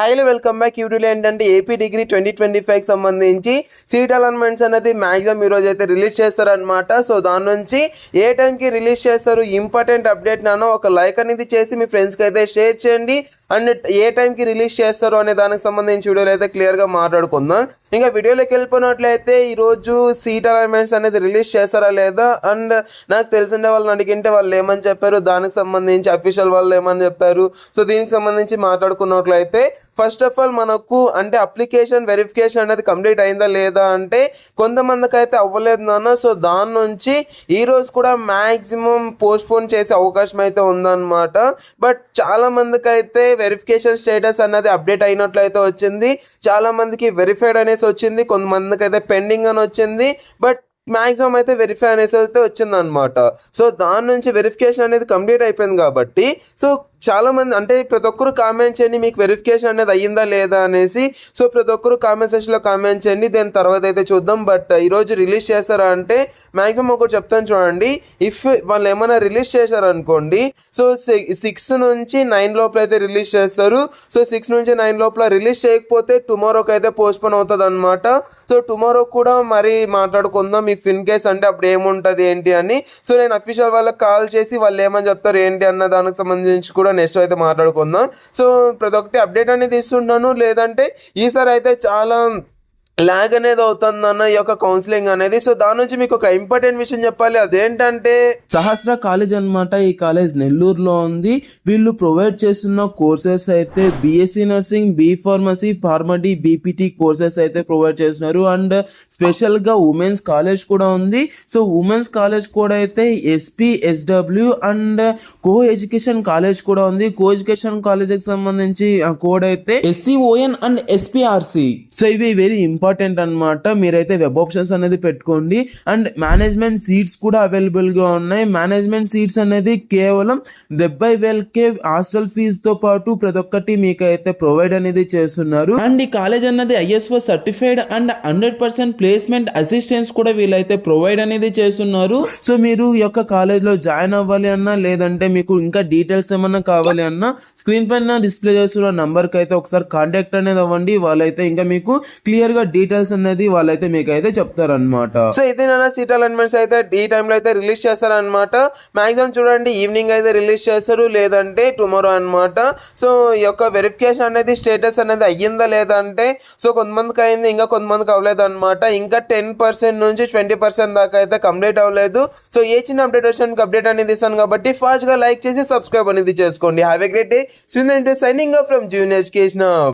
హాయిలో welcome back యూట్యూబ్లో ఏంటంటే AP degree twenty twenty five సంబంధించి సీట్ అలైన్మెంట్స్ అనేది మ్యాక్సిమం ఈరోజు అయితే రిలీజ్ చేస్తారనమాట సో దాని నుంచి ఏ టైంకి రిలీజ్ చేస్తారు? ఇంపార్టెంట్ అప్డేట్ నానో ఒక లైక్ అనేది చేసి మీ ఫ్రెండ్స్కి అయితే షేర్ చేయండి. అండ్ ఏ టైంకి రిలీజ్ చేస్తారు అనే దానికి సంబంధించి వీడియోలో అయితే క్లియర్గా మాట్లాడుకుందాం. ఇంకా వీడియోలోకి వెళ్ళిపోయినట్లయితే ఈరోజు సీట్ అలైన్మెంట్స్ అనేది రిలీజ్ చేస్తారా లేదా? అండ్ నాకు తెలిసిన వాళ్ళని అడిగింటే వాళ్ళు ఏమని చెప్పారు? దానికి సంబంధించి అఫీషియల్ వాళ్ళు ఏమని చెప్పారు? సో దీనికి సంబంధించి మాట్లాడుకున్నట్లయితే ఫస్ట్ ఆఫ్ ఆల్ మనకు అంటే అప్లికేషన్ వెరిఫికేషన్ అనేది కంప్లీట్ అయిందా లేదా అంటే కొంతమందికి అయితే అవ్వలేదు నాన్న. సో దాని నుంచి ఈ రోజు కూడా మ్యాక్సిమం పోస్ట్ ఫోన్ చేసే అవకాశం అయితే ఉందన్నమాట. బట్ చాలా మందికి అయితే వెరిఫికేషన్ స్టేటస్ అన్నది అప్డేట్ అయినట్లయితే వచ్చింది. చాలా మందికి వెరిఫైడ్ అనేసి వచ్చింది. కొంతమందికి అయితే పెండింగ్ అని వచ్చింది. బట్ మ్యాక్సిమం అయితే వెరిఫై అనేసి అయితే వచ్చింది అనమాట సో దాని నుంచి వెరిఫికేషన్ అనేది కంప్లీట్ అయిపోయింది కాబట్టి. సో చాలా మంది అంటే ప్రతి ఒక్కరు కామెంట్ చేయండి మీకు వెరిఫికేషన్ అనేది అయ్యిందా లేదా అనేసి. సో ప్రతి ఒక్కరు కామెంట్ సెక్షన్లో కామెంట్ చేయండి దాని తర్వాత అయితే చూద్దాం బట్ ఈరోజు రిలీజ్ చేశారా అంటే మ్యాక్సిమం ఒకటి చెప్తాను చూడండి. ఇఫ్ వాళ్ళు ఏమైనా రిలీజ్ చేశారనుకోండి సో సిక్స్ నుంచి నైన్ లోపల అయితే రిలీజ్ చేస్తారు. సో సిక్స్ నుంచి నైన్ లోపల రిలీజ్ చేయకపోతే టుమారోకి అయితే పోస్ట్పోన్ అవుతుంది అనమాట సో టుమారో కూడా మరి మాట్లాడుకుందాం. ఇఫ్ ఇన్ కేస్ అంటే అప్పుడు ఏముంటుంది ఏంటి అని. సో నేను అఫీషియల్ వాళ్ళకి కాల్ చేసి వాళ్ళు ఏమని చెప్తారు ఏంటి అన్న దానికి సంబంధించి కూడా నెక్స్ట్ అయితే మాట్లాడుకుందాం. సో ప్రతి ఒక్కటి అప్డేట్ అనేది ఇస్తుంటాను. లేదంటే ఈసారి అయితే చాలా ల్యాగ్ అనేది అవుతుందన్న ఈ యొక్క కౌన్సిలింగ్ అనేది. సో దాని నుంచి మీకు ఒక ఇంపార్టెంట్ విషయం చెప్పాలి. అదేంటంటే సహస్ర కాలేజ్ అన్నమాట ఈ కాలేజ్ నెల్లూరులో ఉంది. వీళ్ళు ప్రొవైడ్ చేస్తున్న కోర్సెస్ అయితే BSc nursing B pharmacy PharmD BPT courses అయితే ప్రొవైడ్ చేస్తున్నారు. అండ్ స్పెషల్గా ఉమెన్స్ కాలేజ్ కూడా ఉంది. సో ఉమెన్స్ కాలేజ్ కూడా అయితే SP SW and co education college కూడా ఉంది. కో ఎడ్యుకేషన్ కాలేజ్కి సంబంధించి కోడ్ అయితే ఎస్సీఓఎన్ అండ్ ఎస్పీఆర్సి సో ఇవి వెరీ ఇంపార్టెంట్ ఇంపార్టెంట్ అన్నమాట. మీరైతే వెబ్ ఆప్షన్స్ అనేది పెట్టుకోండి. అండ్ మేనేజ్మెంట్ సీట్స్ కూడా అవైలబుల్గా ఉన్నాయి. మేనేజ్మెంట్ సీట్స్ అనేది కేవలం డెబ్బై వేలకే హాస్టల్ ఫీజు తో పాటు ప్రతి ఒక్కటి మీకైతే ప్రొవైడ్ అనేది చేస్తున్నారు. అండ్ ఈ కాలేజ్ అన్నది ISO certified and hundred percent placement assistance కూడా వీళ్ళైతే ప్రొవైడ్ అనేది చేస్తున్నారు. సో మీరు ఈ యొక్క కాలేజ్లో జాయిన్ అవ్వాలి అన్నా లేదంటే మీకు ఇంకా డీటెయిల్స్ ఏమన్నా కావాలి అన్నా స్క్రీన్ పైన డిస్ప్లే చేస్తున్న నెంబర్కి అయితే ఒకసారి కాంటాక్ట్ అనేది అవ్వండి. వాళ్ళైతే ఇంకా మీకు క్లియర్గా డీటెయిల్స్ అనేది వాళ్ళైతే మీకు అయితే చెప్తారనమాట సో ఇది నా సీట్ అలాట్మెంట్స్ అయితే ఈ టైంలో అయితే రిలీజ్ చేస్తారనమాట మాక్సిమం చూడండి ఈవినింగ్ అయితే రిలీజ్ చేస్తారు లేదంటే టుమారో అన్నమాట. సో ఈ యొక్క వెరిఫికేషన్ అనేది స్టేటస్ అనేది అయ్యిందా లేదా అంటే సో కొంతమందికి అయింది ఇంకా కొంతమందికి అవ్వలేదు అనమాట ఇంకా టెన్ పర్సెంట్ నుంచి ట్వంటీ పర్సెంట్ దాకా అయితే కంప్లీట్ అవ్వలేదు. సో ఏ చిన్న అప్డేట్ వచ్చిన అప్డేట్ అనేది ఇస్తాను కాబట్టి ఫాస్ట్గా లైక్ చేసి సబ్స్క్రైబ్ అనేది చేసుకోండి. Have a great day signing from junior education